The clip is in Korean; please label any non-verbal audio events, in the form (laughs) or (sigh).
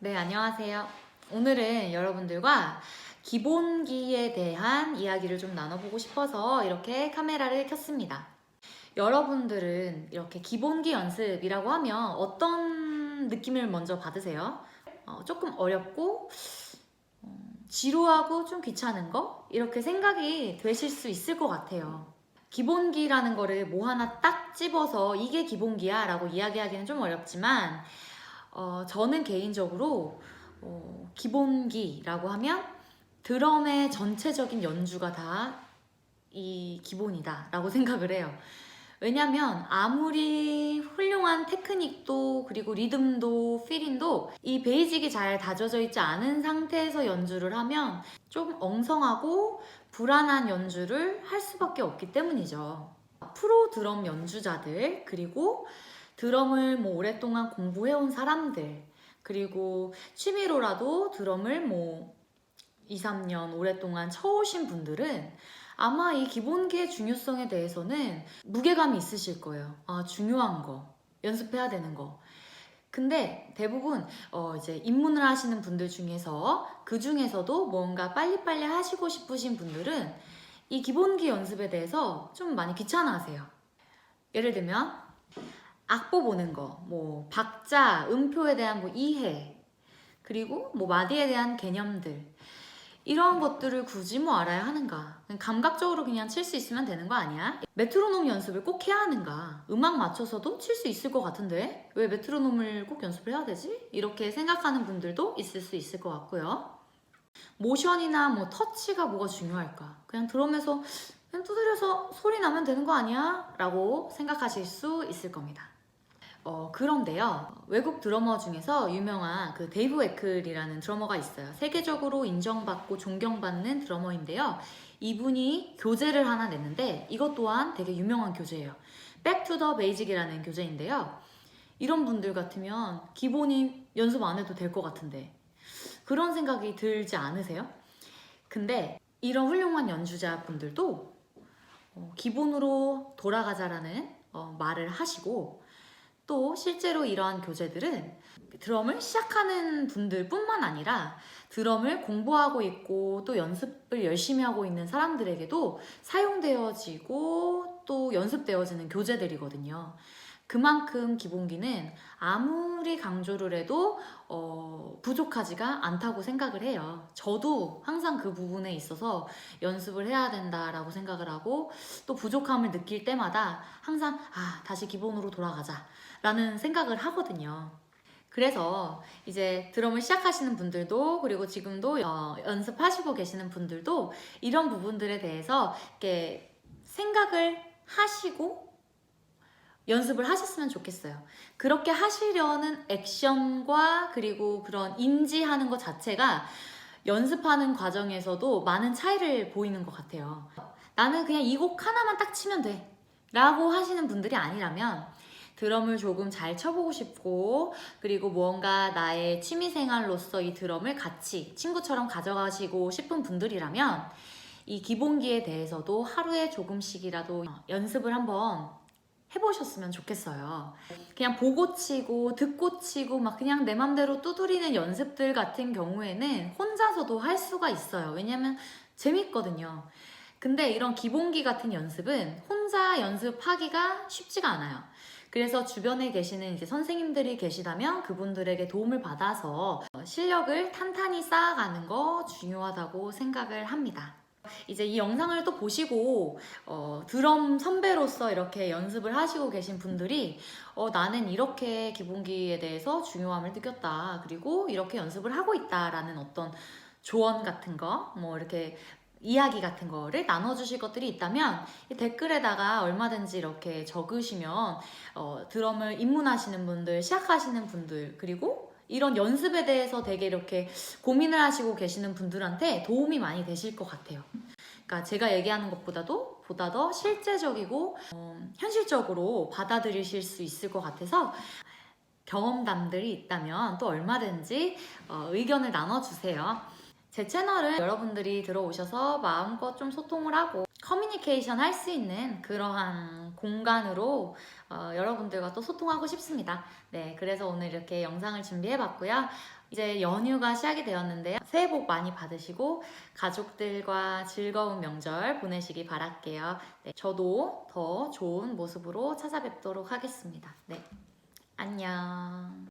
네, 안녕하세요. 오늘은 여러분들과 기본기에 대한 이야기를 좀 나눠보고 싶어서 이렇게 카메라를 켰습니다. 여러분들은 이렇게 기본기 연습이라고 하면 어떤 느낌을 먼저 받으세요? 어, 조금 어렵고, 어, 지루하고 좀 귀찮은 거? 이렇게 생각이 되실 수 있을 것 같아요. 기본기라는 거를 뭐 하나 딱 집어서 이게 기본기야 라고 이야기하기는 좀 어렵지만, 어, 저는 개인적으로 어, 기본기라고 하면 드럼의 전체적인 연주가 다 이 기본이다 라고 (laughs) 생각을 해요. 왜냐면 아무리 훌륭한 테크닉도 그리고 리듬도 필인도 이 베이직이 잘 다져져 있지 않은 상태에서 연주를 하면 좀 엉성하고 불안한 연주를 할 수밖에 없기 때문이죠. 프로 드럼 연주자들 그리고 드럼을 뭐 오랫동안 공부해온 사람들 그리고 취미로라도 드럼을 뭐 2, 3년 오랫동안 쳐오신 분들은 아마 이 기본기의 중요성에 대해서는 무게감이 있으실 거예요. 아, 중요한 거. 연습해야 되는 거. 근데 대부분 어 이제 입문을 하시는 분들 중에서 그 중에서도 뭔가 빨리빨리 하시고 싶으신 분들은 이 기본기 연습에 대해서 좀 많이 귀찮아하세요. 예를 들면 악보 보는 거, 뭐 박자, 음표에 대한 뭐 이해, 그리고 뭐 마디에 대한 개념들 이런 것들을 굳이 뭐 알아야 하는가? 감각적으로 그냥 칠 수 있으면 되는 거 아니야? 메트로놈 연습을 꼭 해야 하는가? 음악 맞춰서도 칠 수 있을 것 같은데 왜 메트로놈을 꼭 연습을 해야 되지? 이렇게 생각하는 분들도 있을 수 있을 것 같고요. 모션이나 뭐 터치가 뭐가 중요할까? 그냥 드럼에서 그냥 두드려서 소리 나면 되는 거 아니야? 라고 생각하실 수 있을 겁니다. 어, 그런데요. 외국 드러머 중에서 유명한 그 데이브 웨클이라는 드러머가 있어요. 세계적으로 인정받고 존경받는 드러머인데요. 이분이 교재를 하나 냈는데 이것 또한 되게 유명한 교재예요. The Basic이라는 교재인데요. 이런 분들 같으면 기본이 연습 안 해도 될 것 같은데 그런 생각이 들지 않으세요? 근데 이런 훌륭한 연주자 분들도 어, 기본으로 돌아가자라는 어, 말을 하시고 또 실제로 이러한 교재들은 드럼을 시작하는 분들뿐만 아니라 드럼을 공부하고 있고 또 연습을 열심히 하고 있는 사람들에게도 사용되어지고 또 연습되어지는 교재들이거든요. 그만큼 기본기는 아무리 강조를 해도 어, 부족하지가 않다고 생각을 해요. 저도 항상 그 부분에 있어서 연습을 해야 된다라고 생각을 하고 또 부족함을 느낄 때마다 항상 아 다시 기본으로 돌아가자 라는 생각을 하거든요. 그래서 이제 드럼을 시작하시는 분들도 그리고 지금도 어, 연습하시고 계시는 분들도 이런 부분들에 대해서 이렇게 생각을 하시고 연습을 하셨으면 좋겠어요. 그렇게 하시려는 액션과 그리고 그런 인지하는 것 자체가 연습하는 과정에서도 많은 차이를 보이는 것 같아요. 나는 그냥 이 곡 하나만 딱 치면 돼. 라고 하시는 분들이 아니라면 드럼을 조금 잘 쳐보고 싶고 그리고 무언가 나의 취미생활로서 이 드럼을 같이 친구처럼 가져가시고 싶은 분들이라면 이 기본기에 대해서도 하루에 조금씩이라도 연습을 한번 해보셨으면 좋겠어요. 그냥 보고 치고 듣고 치고 막 그냥 내 맘대로 두드리는 연습들 같은 경우에는 혼자서도 할 수가 있어요. 왜냐면 재밌거든요. 근데 이런 기본기 같은 연습은 혼자 연습하기가 쉽지가 않아요. 그래서 주변에 계시는 이제 선생님들이 계시다면 그분들에게 도움을 받아서 실력을 탄탄히 쌓아가는 거 중요하다고 생각을 합니다. 이제 이 영상을 또 보시고 어, 드럼 선배로서 이렇게 연습을 하시고 계신 분들이 어, 나는 이렇게 기본기에 대해서 중요함을 느꼈다. 그리고 이렇게 연습을 하고 있다라는 어떤 조언 같은 거, 뭐 이렇게 이야기 같은 거를 나눠주실 것들이 있다면 이 댓글에다가 얼마든지 이렇게 적으시면 어, 드럼을 입문하시는 분들, 시작하시는 분들, 그리고 이런 연습에 대해서 되게 이렇게 고민을 하시고 계시는 분들한테 도움이 많이 되실 것 같아요. 그러니까 제가 얘기하는 것보다도 보다 더 실제적이고 어, 현실적으로 받아들이실 수 있을 것 같아서 경험담들이 있다면 또 얼마든지 어, 의견을 나눠주세요. 제 채널은 여러분들이 들어오셔서 마음껏 좀 소통을 하고 커뮤니케이션 할 수 있는 그러한 공간으로 어, 여러분들과 또 소통하고 싶습니다. 네, 그래서 오늘 이렇게 영상을 준비해봤고요. 이제 연휴가 시작이 되었는데요. 새해 복 많이 받으시고 가족들과 즐거운 명절 보내시기 바랄게요. 네, 저도 더 좋은 모습으로 찾아뵙도록 하겠습니다. 네, 안녕.